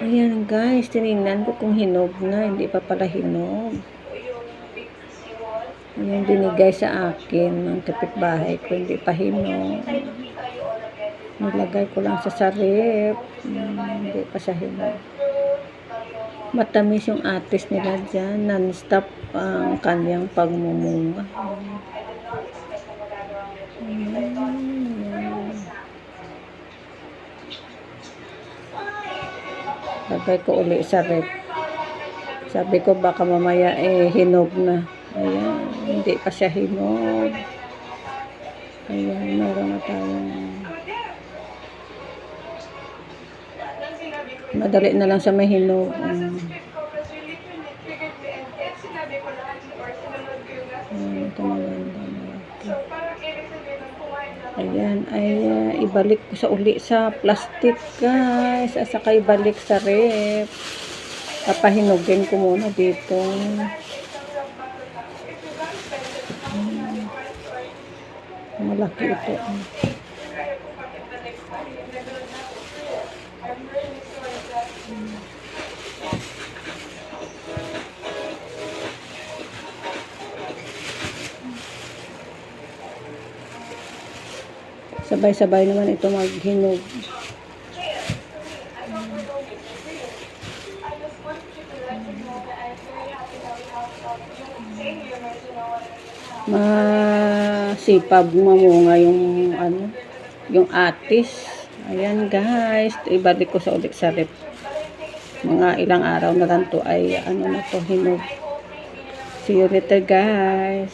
Ayan guys, tinignan ko kung hinog na. Hindi pa pala hinog. Ayan, binigay sa akin ng kapitbahay ko. Hindi pa hinog. Nilagay ko lang sa sarip. Hmm, hindi pa siya hinog. Matamis yung atis nila dyan. Non-stop ang kanyang pagmumunga. Hmm. Lagay ko uli sa rep. Sabi ko baka mamaya eh hinog na. Ayan, hindi pa siya hinog. Ayan, meron na tayong madali na lang sa may hinog. Um, ayan, ito maganda na. Ayan, ay ibalik ko sa uli sa plastic guys. At saka ibalik sa rep. Papahinugin ko muna dito. Hmm. Malaki ito. Sabay-sabay naman ito maghinog. Masipag mamunga yung ano, yung atis. Ayan guys, ibalik ko sa ulit sa rep. Mga ilang araw na lang to ay ano na to hinog. See you later guys.